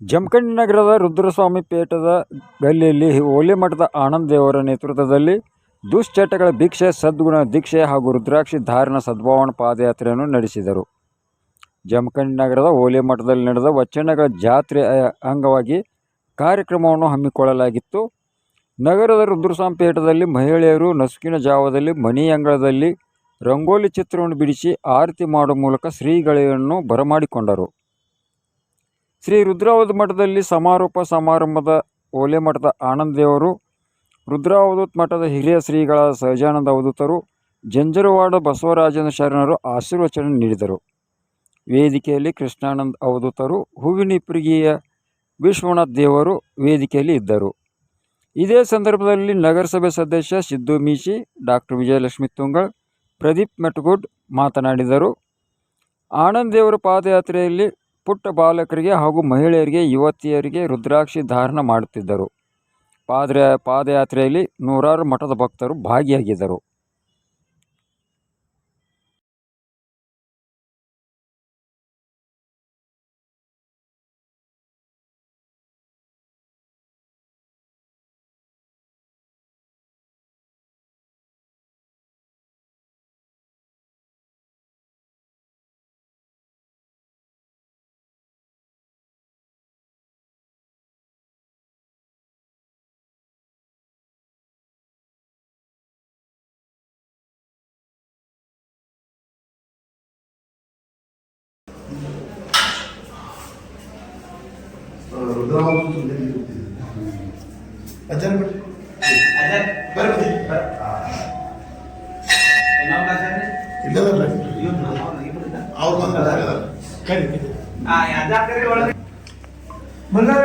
ಜಮಖಂಡಿ ನಗರದ ರುದ್ರಸ್ವಾಮಿ ಪೇಟದ ಗಲ್ಲಿಯಲ್ಲಿ ಹೋಲಿ ಮಠದ ಆನಂದ್ ದೇವರ ನೇತೃತ್ವದಲ್ಲಿ ದುಶ್ಚಟಗಳ ಭಿಕ್ಷೆ, ಸದ್ಗುಣ ದೀಕ್ಷೆ ಹಾಗೂ ರುದ್ರಾಕ್ಷಿ ಧಾರಣ ಸದ್ಭಾವನ ಪಾದಯಾತ್ರೆಯನ್ನು ನಡೆಸಿದರು. ಜಮಖಂಡಿ ನಗರದ ಓಲೆ ಮಠದಲ್ಲಿ ನಡೆದ ವಚನಗಳ ಜಾತ್ರೆ ಅಂಗವಾಗಿ ಕಾರ್ಯಕ್ರಮವನ್ನು ಹಮ್ಮಿಕೊಳ್ಳಲಾಗಿತ್ತು. ನಗರದ ರುದ್ರಸಾಮ್ ಪೇಟದಲ್ಲಿ ಮಹಿಳೆಯರು ನಸುಕಿನ ಜಾವದಲ್ಲಿ ಮನಿ ಅಂಗಳದಲ್ಲಿ ರಂಗೋಲಿ ಚಿತ್ರವನ್ನು ಬಿಡಿಸಿ ಆರತಿ ಮಾಡುವ ಮೂಲಕ ಶ್ರೀಗಳನ್ನು ಬರಮಾಡಿಕೊಂಡರು. ಶ್ರೀ ರುದ್ರಾವದ ಮಠದಲ್ಲಿ ಸಮಾರೋಪ ಸಮಾರಂಭದ ಓಲೆ ಮಠದ ಆನಂದ್ ದೇವರು ರುದ್ರಾವಧೂತ್ ಮಠದ ಹಿರಿಯ ಶ್ರೀಗಳ ಸಹಜಾನಂದ ಅವಧೂತರು ಜಂಜರವಾಡ ಬಸವರಾಜನ ಶರಣರು ಆಶೀರ್ವಚನ ನೀಡಿದರು. ವೇದಿಕೆಯಲ್ಲಿ ಕೃಷ್ಣಾನಂದ ಅವಧೂತರು, ಹೂವಿನಿಪ್ರಿಗಿಯ ವಿಶ್ವನಾಥ್ ದೇವರು ವೇದಿಕೆಯಲ್ಲಿ ಇದ್ದರು. ಇದೇ ಸಂದರ್ಭದಲ್ಲಿ ನಗರಸಭೆ ಸದಸ್ಯ ಸಿದ್ದು ಮೀಶಿ, ಡಾಕ್ಟರ್ ವಿಜಯಲಕ್ಷ್ಮಿ ತುಂಗಳ್, ಪ್ರದೀಪ್ ಮೆಟ್ಗುಡ್ ಮಾತನಾಡಿದರು. ಆನಂದ್ ದೇವರ ಪಾದಯಾತ್ರೆಯಲ್ಲಿ ಪುಟ್ಟ ಬಾಲಕರಿಗೆ ಹಾಗೂ ಮಹಿಳೆಯರಿಗೆ, ಯುವತಿಯರಿಗೆ ರುದ್ರಾಕ್ಷಿ ಧಾರಣ ಮಾಡುತ್ತಿದ್ದರು. ಪಾದ್ರ ಪಾದಯಾತ್ರೆಯಲ್ಲಿ ನೂರಾರು ಮಠದ ಭಕ್ತರು ಭಾಗಿಯಾಗಿದ್ದರು. ರುದ್ರಾವತಿ ಸುಂದರಿ ಕೂತಿದೆ ಅಜ್ಜನ ಬಿಡ್ರಿ ಬರ್ರಿ ಇಲ್ಲದಲ್ಲ ಅವ್ರು ಬಂದ ಕರಿ ಬಂದಾರ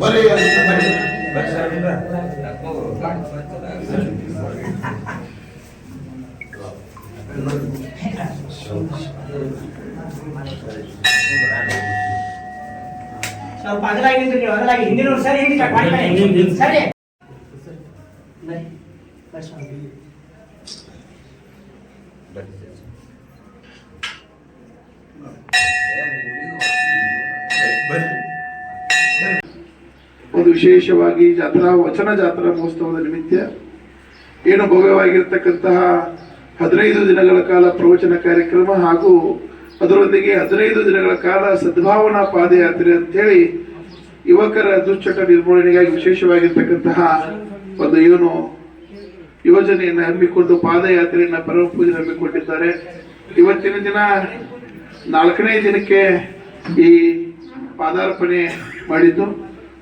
ಬರ್ರಿ ಬರ್ರಿ ಸ್ವಲ್ಪ ಅಗಲಾಗಿ ನಿಂತ್ರಿ ಅಗಲಾಗಿ ಹಿಂದಿನ ಸರಿ ಹಿಂದಿ. ಸರಿ ಒಂದು ವಿಶೇಷವಾಗಿ ಜಾತ್ರಾ ವಚನ ಜಾತ್ರಾ ಮಹೋತ್ಸವದ ನಿಮಿತ್ತ ಏನು ಭವ್ಯವಾಗಿರ್ತಕ್ಕಂತಹ ಹದಿನೈದು ದಿನಗಳ ಕಾಲ ಪ್ರವಚನ ಕಾರ್ಯಕ್ರಮ ಹಾಗೂ ಅದರೊಂದಿಗೆ ಹದಿನೈದು ದಿನಗಳ ಕಾಲ ಸದ್ಭಾವನಾ ಪಾದಯಾತ್ರೆ ಅಂತೇಳಿ ಯುವಕರ ದುಶ್ಚಟ ನಿರ್ಮೂಲನೆಗಾಗಿ ವಿಶೇಷವಾಗಿರ್ತಕ್ಕಂತಹ ಒಂದು ಏನು ಯೋಜನೆಯನ್ನು ಹಮ್ಮಿಕೊಂಡು ಪಾದಯಾತ್ರೆಯನ್ನು ಪರಮ ಪೂಜೆ ಹಮ್ಮಿಕೊಂಡಿದ್ದಾರೆ. ಇವತ್ತಿನ ದಿನ ನಾಲ್ಕನೇ ದಿನಕ್ಕೆ ಈ ಪಾದಾರ್ಪಣೆ ಮಾಡಿದ್ದು.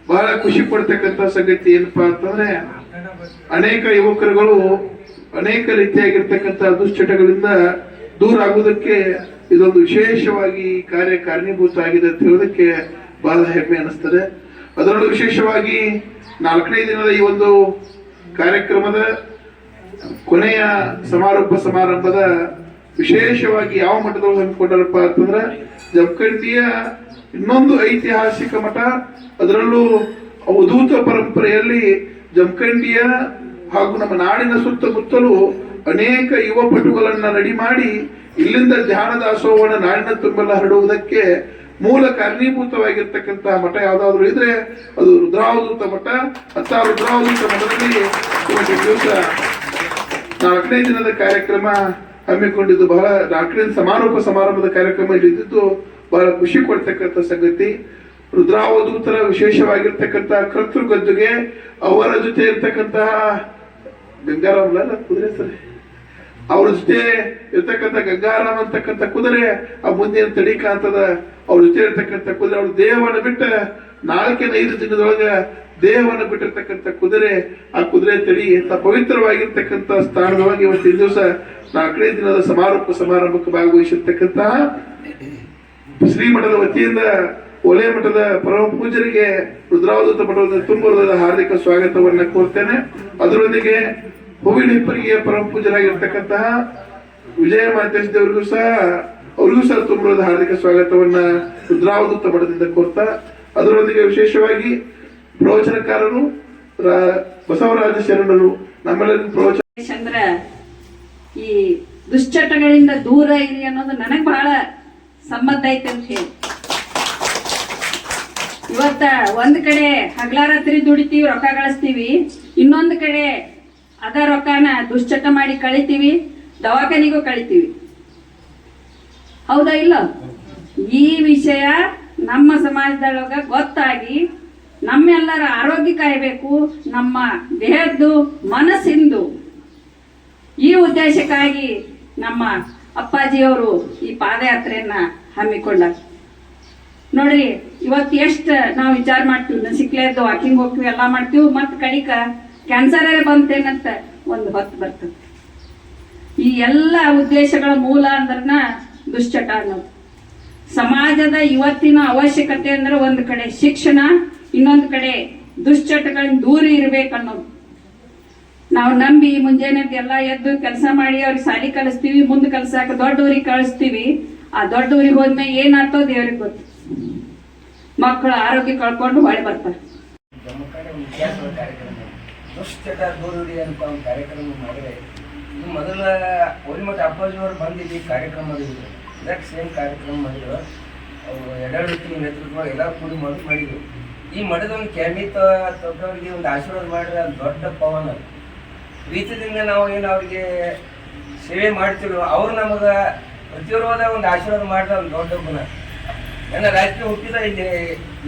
ಬಹಳ ಖುಷಿ ಪಡ್ತಕ್ಕಂಥ ಸಂಗತಿ ಏನಪ್ಪಾ ಅಂತಂದ್ರೆ ಅನೇಕ ಯುವಕರುಗಳು ಅನೇಕ ರೀತಿಯಾಗಿರ್ತಕ್ಕಂಥ ದುಶ್ಚಟಗಳಿಂದ ದೂರ ಆಗುವುದಕ್ಕೆ ಇದೊಂದು ವಿಶೇಷವಾಗಿ ಈ ಕಾರ್ಯ ಕಾರಣೀಭೂತ ಆಗಿದೆ ಅಂತ ಹೇಳೋದಕ್ಕೆ ಬಹಳ ಹೆಮ್ಮೆ ಅನಿಸ್ತದೆ ಅದರಲ್ಲೂ ವಿಶೇಷವಾಗಿ ನಾಲ್ಕನೇ ದಿನದ ಈ ಒಂದು ಕಾರ್ಯಕ್ರಮದ ಕೊನೆಯ ಸಮಾರೋಪ ಸಮಾರಂಭದ ವಿಶೇಷವಾಗಿ ಯಾವ ಮಠದೊಳಗೆ ಹಮ್ಮಿಕೊಂಡರಪ್ಪ ಅಂತಂದ್ರೆ ಜಮಖಂಡಿಯ ಇನ್ನೊಂದು ಐತಿಹಾಸಿಕ ಮಠ. ಅದರಲ್ಲೂ ಅವಧೂತ ಪರಂಪರೆಯಲ್ಲಿ ಜಮಖಂಡಿಯ ಹಾಗೂ ನಮ್ಮ ನಾಡಿನ ಸುತ್ತಮುತ್ತಲೂ ಅನೇಕ ಯುವ ಪಟುಗಳನ್ನ ರೆಡಿ ಮಾಡಿ ಇಲ್ಲಿಂದ ಧ್ಯಾನ ದಾಸೋಹವನ್ನು ನಾಡಿನ ತುಂಬೆಲ್ಲ ಹರಡುವುದಕ್ಕೆ ಮೂಲ ಕಾರಣೀಭೂತವಾಗಿರ್ತಕ್ಕಂತಹ ಮಠ ಯಾವ್ದಾದ್ರು ಇದ್ರೆ ಅದು ರುದ್ರಾವಧೂತ ಮಠ. ಅಂತ ರುದ್ರಾವಧೂತ ಮಠದಲ್ಲಿ ಒಂದು ದಿವಸ ನಾಲ್ಕನೇ ದಿನದ ಕಾರ್ಯಕ್ರಮ ಹಮ್ಮಿಕೊಂಡಿದ್ದು. ಬಹಳ ನಾಲ್ಕನೇ ಸಮಾರೋಪ ಸಮಾರಂಭದ ಕಾರ್ಯಕ್ರಮ ಇಲ್ಲಿ ಇದ್ದಿದ್ದು ಬಹಳ ಖುಷಿ ಕೊಡ್ತಕ್ಕಂಥ ಸಂಗತಿ. ರುದ್ರಾವಧೂತರ ವಿಶೇಷವಾಗಿರ್ತಕ್ಕಂತಹ ಕರ್ತೃ ಗದ್ದುಗೆ ಅವರ ಜೊತೆ ಇರ್ತಕ್ಕಂತಹ ಗಂಗಾರಾಮ್ಲ ಕುದುರೆ ಸರಿ. ಅವ್ರ ಜೊತೆ ಇರ್ತಕ್ಕಂಥ ಗಂಗಾರಾಮ್ ಅಂತಕ್ಕಂಥ ಕುದುರೆ, ಆ ಮುಂದಿನ ತಡಿ ಕಾಂತದ ಅವ್ರ ಜೊತೆ ಇರ್ತಕ್ಕಂಥ ಕುದುರೆ, ಅವ್ರ ದೇಹವನ್ನು ಬಿಟ್ಟ ನಾಲ್ಕಿನ ಐದು ದಿನದೊಳಗ ದೇಹವನ್ನು ಬಿಟ್ಟಿರ್ತಕ್ಕಂಥ ಕುದುರೆ, ಆ ಕುದುರೆ ತಳಿ ಅಂತ ಪವಿತ್ರವಾಗಿರ್ತಕ್ಕಂಥ ಸ್ಥಾನದೊಳಗೆ ಇವತ್ತಿನ ದಿವಸ ನಾಲ್ಕನೇ ದಿನದ ಸಮಾರೋಪ ಸಮಾರಂಭಕ್ಕೆ ಭಾಗವಹಿಸಿರ್ತಕ್ಕಂತಹ ಶ್ರೀಮಠದ ವತಿಯಿಂದ ಒಲೆ ಮಠದ ಪರಮ ಪೂಜರಿಗೆ ರುದ್ರಾವಧೂತ ಮಠದ ತುಂಬ ಹಾರ್ದಿಕ ಸ್ವಾಗತವನ್ನು ಕೋರ್ತೇನೆ. ಅದರೊಂದಿಗೆ ಹಿಪ್ಪರಿಗೆಯ ಪರಮ ಪೂಜರಾಗಿರ್ತಕ್ಕಂತಹ ವಿಜಯ ಮಾತೇಶ್ ಸಹ ಅವರಿಗೂ ಸಹ ತುಂಬ ಹಾರ್ದಿಕ ಸ್ವಾಗತವನ್ನ ರುದ್ರಾವಧೂತ ಮಠದಿಂದ ಕೋರ್ತಾ, ಅದರೊಂದಿಗೆ ವಿಶೇಷವಾಗಿ ಪ್ರವಚನಕಾರರು ಬಸವರಾಜ ಶರಣರು, ನಮ್ಮೆಲ್ಲರಿಗೂ ಪ್ರವಚನ ಚಂದ್ರ ಈ ದುಶ್ಚಟಗಳಿಂದ ದೂರ ಇರಿ ಅನ್ನೋದು ನನಗೆ ಬಹಳ ಸಂಬಂಧ ಐತೆ ಅಂತ ಹೇಳಿ. ಇವತ್ತ ಒಂದ್ ಕಡೆ ಹಗಲಾರಾತ್ರಿ ದುಡಿತೀವಿ, ರೊಕ್ಕ ಗಳಿಸ್ತೀವಿ, ಇನ್ನೊಂದು ಕಡೆ ಅದ ರೊಕ್ಕನ ದುಶ್ಚಟ ಮಾಡಿ ಕಳಿತೀವಿ, ದವಾಖಾನಿಗೂ ಕಳಿತೀವಿ. ಹೌದಾ ಇಲ್ಲ? ಈ ವಿಷಯ ನಮ್ಮ ಸಮಾಜದೊಳಗ ಗೊತ್ತಾಗಿ ನಮ್ಮೆಲ್ಲರ ಆರೋಗ್ಯ ಕಾಯಬೇಕು, ನಮ್ಮ ದೇಹದ್ದು ಮನಸ್ಸಿಂದು. ಈ ಉದ್ದೇಶಕ್ಕಾಗಿ ನಮ್ಮ ಅಪ್ಪಾಜಿಯವರು ಈ ಪಾದಯಾತ್ರೆಯನ್ನ ಹಮ್ಮಿಕೊಂಡಾರ. ನೋಡ್ರಿ, ಇವತ್ತು ಎಷ್ಟು ನಾವು ವಿಚಾರ ಮಾಡ್ತೀವಿ ಸಿಕ್ಲೇದ್ದು ವಾಕಿಂಗ್ ಹೋಗ್ತೀವಿ, ಎಲ್ಲ ಮಾಡ್ತೀವಿ, ಮತ್ತೆ ಕಡಿಕ ಕ್ಯಾನ್ಸರ್ ಬಂತೇನಂತ ಒಂದು ಹೊತ್ತು ಬರ್ತದೆ. ಈ ಎಲ್ಲ ಉದ್ದೇಶಗಳ ಮೂಲ ಅಂದ್ರನ ದುಶ್ಚಟ ಅನ್ನೋದು. ಸಮಾಜದ ಇವತ್ತಿನ ಅವಶ್ಯಕತೆ ಅಂದ್ರೆ ಒಂದು ಕಡೆ ಶಿಕ್ಷಣ, ಇನ್ನೊಂದು ಕಡೆ ದುಶ್ಚಟಗಳಿಂದ ದೂರ ಇರ್ಬೇಕನ್ನೋದು ನಾವು ನಂಬಿ ಮುಂಜಾನೆ ಎಲ್ಲ ಎದ್ದು ಕೆಲಸ ಮಾಡಿ ಅವ್ರಿಗೆ ಸಾಲಿ ಕಲಿಸ್ತೀವಿ, ಮುಂದೆ ಕಲ್ಸಾಕ ದೊಡ್ಡ ಊರಿಗೆ ಕಳಿಸ್ತೀವಿ. ಆ ದೊಡ್ಡ ಊರಿಗೆ ಹೋದ್ಮೇಲೆ ಏನಾಗ್ತೋ ದೇವ್ರಿಗೆ ಗೊತ್ತು. ಮಕ್ಕಳು ಆರೋಗ್ಯ ಕಳ್ಕೊಂಡು ಹೊಳೆ ಬರ್ತಾರೆ. ದುಶ್ಚಟ ದೂರುಡಿ ಅಂತ ಒಂದು ಕಾರ್ಯಕ್ರಮ ಮಾಡಿದ್ರೆ ಇದು ಮೊದಲ ಒಲಿಮಠ ಅಪ್ಪಾಜಿಯವರು ಬಂದಿದ್ದು ಈ ಕಾರ್ಯಕ್ರಮ ಮಾಡಿದ್ರು. ನೆಕ್ಸ್ಟ್ ಸೇಮ್ ಕಾರ್ಯಕ್ರಮ ಮಾಡಿದ್ರು. ಅವರು ಎಡಳಿತ ನೇತೃತ್ವ ಎಲ್ಲ ಕೂಡಿ ಮಾಡಿ ಮಾಡಿದ್ರು. ಈ ಮಠದ ಒಂದು ಕ್ಯಾಮಿತ ತೊಟ್ಟವರಿಗೆ ಒಂದು ಆಶೀರ್ವಾದ ಮಾಡಿದ್ರೆ ದೊಡ್ಡ ಪವನ ಅದು. ಪ್ರೀತಿದಿಂದ ನಾವು ಏನು ಅವ್ರಿಗೆ ಸೇವೆ ಮಾಡ್ತೀವೋ, ಅವ್ರು ನಮಗೆ ಪ್ರತಿಯೊರ್ವಾದ ಒಂದು ಆಶೀರ್ವಾದ ಮಾಡಿದ್ರೆ ಒಂದು ದೊಡ್ಡ ಗುಣ. ನನ್ನ ರಾಜಕೀಯ ಹುಟ್ಟಿದ ಇಲ್ಲಿ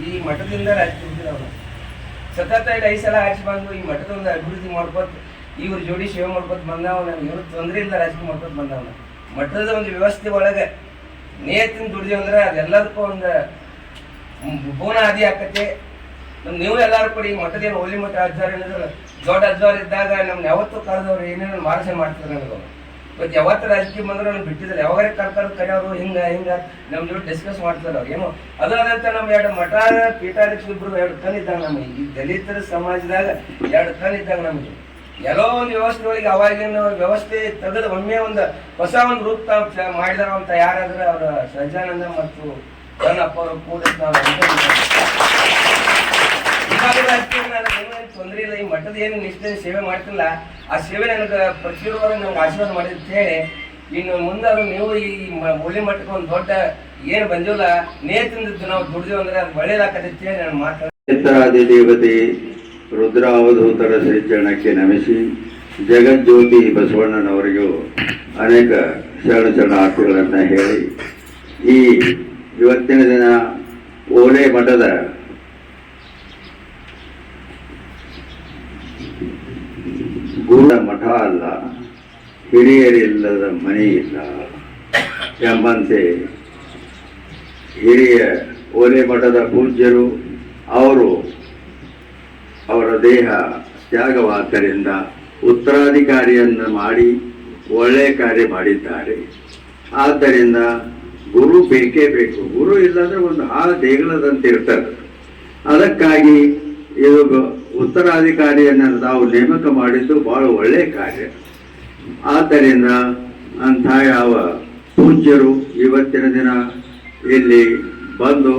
ಈ ಮಠದಿಂದ ರಾಜಕೀಯ ಹುಟ್ಟಿದ ಅವನು ಸತತ ಐದು ಸಲ ಆಚೆ ಬಂದು ಈ ಮಠದ ಒಂದು ಅಭಿವೃದ್ಧಿ ಮಾಡ್ಕೊತ, ಇವ್ರ ಜೋಡಿ ಸೇವೆ ಮಾಡ್ಕೊತ ಬಂದವ ನಾನು ಏನು ತೊಂದರೆ ಇಲ್ಲ ರಾಜಕೀಯ ಮಾಡ್ಕೊತ ಬಂದವನ ಮಠದ ಒಂದು ವ್ಯವಸ್ಥೆ ಒಳಗೆ ನೇತಿನ ದುಡಿದೇವು ಅಂದ್ರೆ ಅದೆಲ್ಲದಕ್ಕೂ ಒಂದು ಭೂನ ಆದಿ ಆಕತೆ ನಮ್ ನೀವು ಎಲ್ಲಾರು ಕೂಡ ಈ ಮಠದ ಏನು ಹೋಲಿ ಮಠ ಅಜ್ಜಾರ ದೊಡ್ಡ ಅಜ್ವಾರ ಇದ್ದಾಗ ನಮ್ನ ಯಾವತ್ತೂ ಕರೆದವ್ರು ಏನೇನು ಮಾರ್ಸೆ ಮಾಡ್ತಾರೆ ನನಗೆ. ಇವತ್ತು ಯಾವತ್ತು ರಾಜಕೀಯ ಬಂದ್ರೆ ನಾನು ಬಿಟ್ಟಿದ್ರೆ ಯಾವಾಗ ಕರ್ತಾರ ಕರೆಯೋರು ಹಿಂಗ ಹಿಂಗ, ನಮ್ ಜೊತೆ ಡಿಸ್ಕಸ್ ಮಾಡ್ತಾರೆ ಅವ್ರು. ಏನೋ ಅದಾದಂತ ನಮ್ಮ ಎರಡು ಮಠ ಪೀಠಾಧ್ಯಕ್ಷ ಇಬ್ಬರು ಎರಡು ಕಣ್ ಇದ್ದಾಗ ನಮಗೆ. ಈ ದಲಿತರ ಸಮಾಜದಾಗ ಎರಡು ಕಣ್ ಇದ್ದಾಗ ನಮಗೆ. ಎಲ್ಲೋ ಒಂದು ವ್ಯವಸ್ಥೆ ಒಳಗೆ ಅವಾಗಿನ ವ್ಯವಸ್ಥೆ ತೆಗೆದು ಒಮ್ಮೆ ಒಂದು ಹೊಸ ಒಂದು ರೂಪ ಮಾಡಿದಾರ ಅಂತ ಯಾರಾದ್ರೆ ಅವರ ಸಹಜಾನಂದ ಮತ್ತು ಕಣ್ಣಪ್ಪ ಅವರು ಕೂಡ ನಾವು ಇವಾಗ ರಾಜಕೀಯ ನನಗೆ ಏನೂ ಏನ್ ಇಲ್ಲ, ಈ ಮಠದ ಏನು ನಿಷ್ಠೆ ಸೇವೆ ಮಾಡ್ತಿಲ್ಲ, ಆ ಸೇವೆ ನನಗೆ ಪ್ರತಿಯೊಬ್ಬರು ನಮ್ಗೆ ಆಶೀರ್ವಾದ ಮಾಡಿದ ಹೇಳಿ, ಇನ್ನು ಅದು ನೀವು ಈ ಮೂಲಿ ಮಠಕ್ಕೆ ಒಂದು ದೊಡ್ಡ ಏನು ಬಂದಿಲ್ಲ ನೇತಿಂದ ನಾವು ದುಡ್ದೇವು ಅಂದ್ರೆ ಅದು ಒಳ್ಳೇದಾಗತ್ತೆ ಹೇಳಿ ನಾನು ಮಾತಾಡ ನೇತ್ರಾದಿ ದೇವತೆ, ರುದ್ರಾವಧೂತರ ಶ್ರೀಚರಣಕ್ಕೆ ನಮಿಸಿ, ಜಗಜ್ಯೋತಿ ಬಸವಣ್ಣನವರಿಗೂ ಅನೇಕ ಶರಣ ಶರಣಾರ್ಥಿಗಳನ್ನು ಹೇಳಿ, ಈ ಇವತ್ತಿನ ದಿನ ಓಲೆ ಮಠದ ಗುರುಡ ಮಠ ಅಲ್ಲ. ಹಿರಿಯರಿಲ್ಲದ ಮನೆ ಇಲ್ಲ. ಎಂಬಂತೆ ಹಿರಿಯ ಓಲೆ ಮಠದ ಪೂಜ್ಯರು, ಅವರು ಅವರ ದೇಹ ತ್ಯಾಗವಾದ್ದರಿಂದ ಉತ್ತರಾಧಿಕಾರಿಯನ್ನು ಮಾಡಿ ಒಳ್ಳೆಯ ಕಾರ್ಯ ಮಾಡಿದ್ದಾರೆ. ಆದ್ದರಿಂದ ಗುರು ಬೇಕೇ ಬೇಕು. ಗುರು ಇಲ್ಲಾಂದ್ರೆ ಒಂದು ಹಾಳು ದೇಗುಲದಂತೆ ಇರ್ತಾರೆ ಅದಕ್ಕಾಗಿ ಇದು ಉತ್ತರಾಧಿಕಾರಿಯನ್ನು ನಾವು ನೇಮಕ ಮಾಡಿದ್ದು ಬಹಳ ಒಳ್ಳೆಯ ಕಾರ್ಯ. ಆದ್ದರಿಂದ ಅಂಥ ಯಾವ ಪೂಜ್ಯರು ಇವತ್ತಿನ ದಿನ ಇಲ್ಲಿ ಬಂದು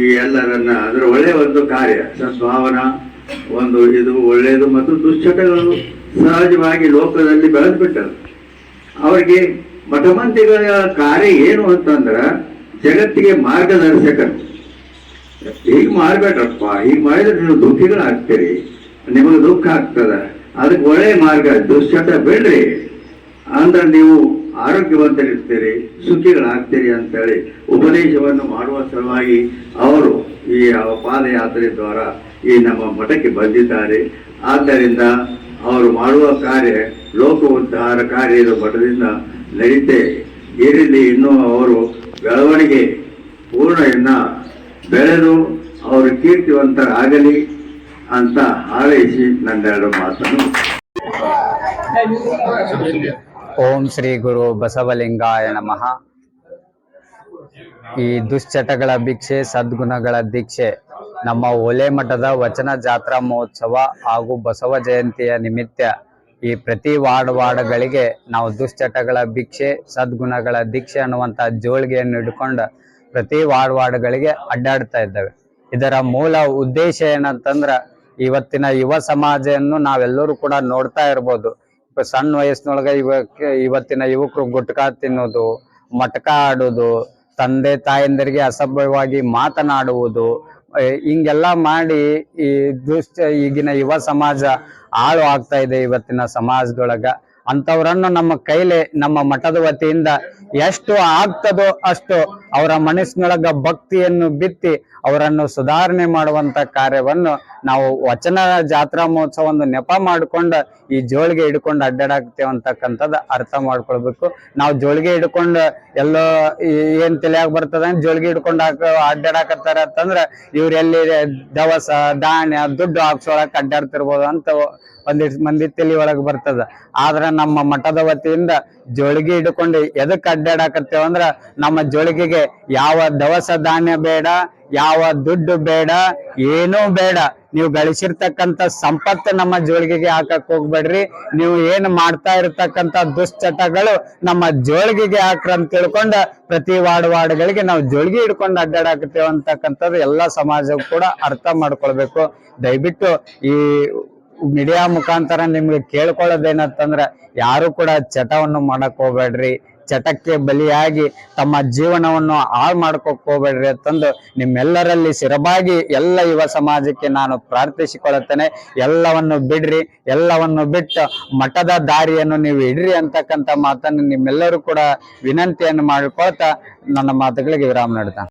ಈ ಎಲ್ಲರನ್ನ ಅದರ ಒಳ್ಳೆಯ ಒಂದು ಕಾರ್ಯ, ಸದ್ಭಾವನಾ, ಒಂದು ಇದು ಒಳ್ಳೆಯದು ಮತ್ತು ದುಶ್ಚಟಗಳು ಸಹಜವಾಗಿ ಲೋಕದಲ್ಲಿ ಬೆಳೆದು ಬಿಟ್ಟರು ಅವರಿಗೆ ಮಠಮಂತ್ರಿಗಳ ಕಾರ್ಯ ಏನು ಅಂತಂದ್ರ ಜಗತ್ತಿಗೆ ಮಾರ್ಗದರ್ಶಕರು. ಹೀಗೆ ಮಾಡ್ಬೇಡ್ರಪ್ಪ, ಹೀಗೆ ಮಾಡಿದ್ರೆ ನೀವು ದುಃಖಿಗಳಾಗ್ತೀರಿ. ನಿಮಗೆ ದುಃಖ ಆಗ್ತದ. ಅದಕ್ಕೆ ಒಳ್ಳೆಯ ಮಾರ್ಗ, ದುಶ್ಚಟ ಬಿಡ್ರಿ. ಅಂದ್ರೆ ನೀವು ಆರೋಗ್ಯವಂತರಿರ್ತೀರಿ, ಸುಖಿಗಳಾಗ್ತೀರಿ ಅಂತೇಳಿ ಉಪದೇಶವನ್ನು ಮಾಡುವ ಸಲುವಾಗಿ ಅವರು ಈ ಪಾದಯಾತ್ರೆ ದ್ವಾರ ಈ ನಮ್ಮ ಮಠಕ್ಕೆ ಬಂದಿದ್ದಾರೆ. ಆದ್ದರಿಂದ ಅವರು ಮಾಡುವ ಕಾರ್ಯ ಲೋಕ ಉದ್ಧಾರ ಕಾರ್ಯದ ಮಠದಿಂದ ನಡೀತೆ ಇರಲಿ. ಇನ್ನೂ ಅವರು ಬೆಳವಣಿಗೆ ಪೂರ್ಣ ಇನ್ನ ಬೆಳೆದು ಅವರು ಕೀರ್ತಿವಂತರಾಗಲಿ ಅಂತ ಹಾರೈಸಿ ನನ್ನೆರಡು ಮಾತನ್ನು ಓಂ ಶ್ರೀ ಗುರು ಬಸವಲಿಂಗಾಯ ನಮಃ. ಈ ದುಶ್ಚಟಗಳ ಭಿಕ್ಷೆ, ಸದ್ಗುಣಗಳ ದೀಕ್ಷೆ, ನಮ್ಮ ಒಲೆ ಮಠದ ವಚನ ಜಾತ್ರಾ ಮಹೋತ್ಸವ ಹಾಗೂ ಬಸವ ಜಯಂತಿಯ ನಿಮಿತ್ತ ಈ ಪ್ರತಿ ವಾರ್ಡ್ ವಾರ್ಡ್ಗಳಿಗೆ ನಾವು ದುಶ್ಚಟಗಳ ಭಿಕ್ಷೆ, ಸದ್ಗುಣಗಳ ದೀಕ್ಷೆ ಅನ್ನುವಂತ ಜೋಳಿಗೆಯನ್ನು ಹಿಡ್ಕೊಂಡು ಪ್ರತಿ ವಾರ್ಡ್ ವಾರ್ಡ್ಗಳಿಗೆ ಅಡ್ಡಾಡ್ತಾ ಇದ್ದಾವೆ. ಇದರ ಮೂಲ ಉದ್ದೇಶ ಏನಂತಂದ್ರ ಇವತ್ತಿನ ಯುವ ಸಮಾಜವನ್ನು ನಾವೆಲ್ಲರೂ ಕೂಡ ನೋಡ್ತಾ ಇರ್ಬೋದು. ಸಣ್ಣ ವಯಸ್ಸಿನೊಳಗೆ ಇವಕ್ಕೆ ಇವತ್ತಿನ ಯುವಕರು ಗುಟ್ಕಾ ತಿನ್ನೋದು, ಮಟ್ಕಾ ಆಡೋದು, ತಂದೆ ತಾಯಂದಿರಿಗೆ ಅಸಭ್ಯವಾಗಿ ಮಾತನಾಡುವುದು ಹಿಂಗೆಲ್ಲ ಮಾಡಿ ಈ ದುಷ್ಟ ಈಗಿನ ಯುವ ಸಮಾಜ ಹಾಳು ಆಗ್ತಾ ಇದೆ ಇವತ್ತಿನ ಸಮಾಜದೊಳಗ. ಅಂತವ್ರನ್ನು ನಮ್ಮ ಕೈಲೆ ನಮ್ಮ ಮಠದ ವತಿಯಿಂದ ಎಷ್ಟು ಆಗ್ತದೋ ಅಷ್ಟು ಅವರ ಮನಸ್ಸಿನೊಳಗ ಭಕ್ತಿಯನ್ನು ಬಿತ್ತಿ ಅವರನ್ನು ಸುಧಾರಣೆ ಮಾಡುವಂತ ಕಾರ್ಯವನ್ನು ನಾವು ವಚನ ಜಾತ್ರಾ ಮಹೋತ್ಸವವನ್ನು ನೆಪ ಮಾಡ್ಕೊಂಡು ಈ ಜೋಳಿಗೆ ಹಿಡ್ಕೊಂಡು ಅಡ್ಡಾಡಾಕ್ತೇವೆ ಅಂತಕ್ಕಂಥದ್ದು ಅರ್ಥ ಮಾಡ್ಕೊಳ್ಬೇಕು. ನಾವು ಜೋಳಿಗೆ ಹಿಡ್ಕೊಂಡು ಎಲ್ಲೋ ಏನ್ ತಲೆಯಾಗ ಬರ್ತದ ಜೋಳಿಗೆ ಹಿಡ್ಕೊಂಡು ಹಾಕ ಅಡ್ಡಾಡಕತ್ತಾರ ಅಂತಂದ್ರ ಇವ್ರ ದವಸ, ಧಾನ್ಯ, ದುಡ್ಡು ಹಾಕ್ಸೋಳಕ್ ಅಡ್ಡಾಡ್ತಿರ್ಬೋದು ಅಂತ ಒಂದಿಷ್ಟು ಮಂದಿ ತಲೆ ಒಳಗ್ ಬರ್ತದ. ಆದ್ರ ನಮ್ಮ ಮಠದ ವತಿಯಿಂದ ಜೋಳಿಗೆ ಹಿಡ್ಕೊಂಡು ಎದಕ್ ಅಡ್ಡಾಡಕತ್ತೇವಂದ್ರ ನಮ್ಮ ಜೋಳಿಗೆಗೆ ಯಾವ ದವಸ ಧಾನ್ಯ ಬೇಡ, ಯಾವ ದುಡ್ಡು ಬೇಡ, ಏನೂ ಬೇಡ. ನೀವು ಗಳಿಸಿರ್ತಕ್ಕಂಥ ಸಂಪತ್ತು ನಮ್ಮ ಜೋಳಿಗೆಗೆ ಹಾಕಕ್ ಹೋಗ್ಬೇಡ್ರಿ. ನೀವು ಏನು ಮಾಡ್ತಾ ಇರ್ತಕ್ಕಂಥ ದುಶ್ಚಟಗಳು ನಮ್ಮ ಜೋಳಿಗೆಗೆ ಹಾಕ್ರ ಅಂತ ತಿಳ್ಕೊಂಡ ಪ್ರತಿ ವಾರ್ಡ್ ವಾರ್ಡ್ಗಳಿಗೆ ನಾವು ಜೋಳಿಗೆ ಹಿಡ್ಕೊಂಡು ಅಡ್ಡಾಡಾಕ್ತೇವೆ ಅಂತಕ್ಕಂಥದ್ದು ಎಲ್ಲ ಸಮಾಜ ಕೂಡ ಅರ್ಥ ಮಾಡ್ಕೊಳ್ಬೇಕು. ದಯವಿಟ್ಟು ಈ ಮೀಡಿಯಾ ಮುಖಾಂತರ ನಿಮ್ಗೆ ಕೇಳ್ಕೊಳ್ಳೋದೇನಂತಂದ್ರ ಯಾರು ಕೂಡ ಚಟವನ್ನು ಮಾಡಕ್ ಹೋಗ್ಬೇಡ್ರಿ. ಚಟಕ್ಕೆ ಬಲಿಯಾಗಿ ತಮ್ಮ ಜೀವನವನ್ನು ಹಾಳು ಮಾಡ್ಕೋಕ್ ಹೋಗ್ಬೇಡ್ರಿ ಅಂತಂದು ನಿಮ್ಮೆಲ್ಲರಲ್ಲಿ ಸಿರಬಾಗಿ ಎಲ್ಲ ಯುವ ಸಮಾಜಕ್ಕೆ ನಾನು ಪ್ರಾರ್ಥಿಸಿಕೊಳ್ಳುತ್ತೇನೆ. ಎಲ್ಲವನ್ನು ಬಿಡ್ರಿ, ಎಲ್ಲವನ್ನು ಬಿಟ್ಟು ಮಠದ ದಾರಿಯನ್ನು ನೀವು ಇಡ್ರಿ ಅಂತಕ್ಕಂಥ ಮಾತನ್ನು ನಿಮ್ಮೆಲ್ಲರೂ ಕೂಡ ವಿನಂತಿಯನ್ನು ಮಾಡಿಕೊಳ್ತಾ ನನ್ನ ಮಾತುಗಳಿಗೆ ವಿರಾಮ ನೀಡ್ತಾ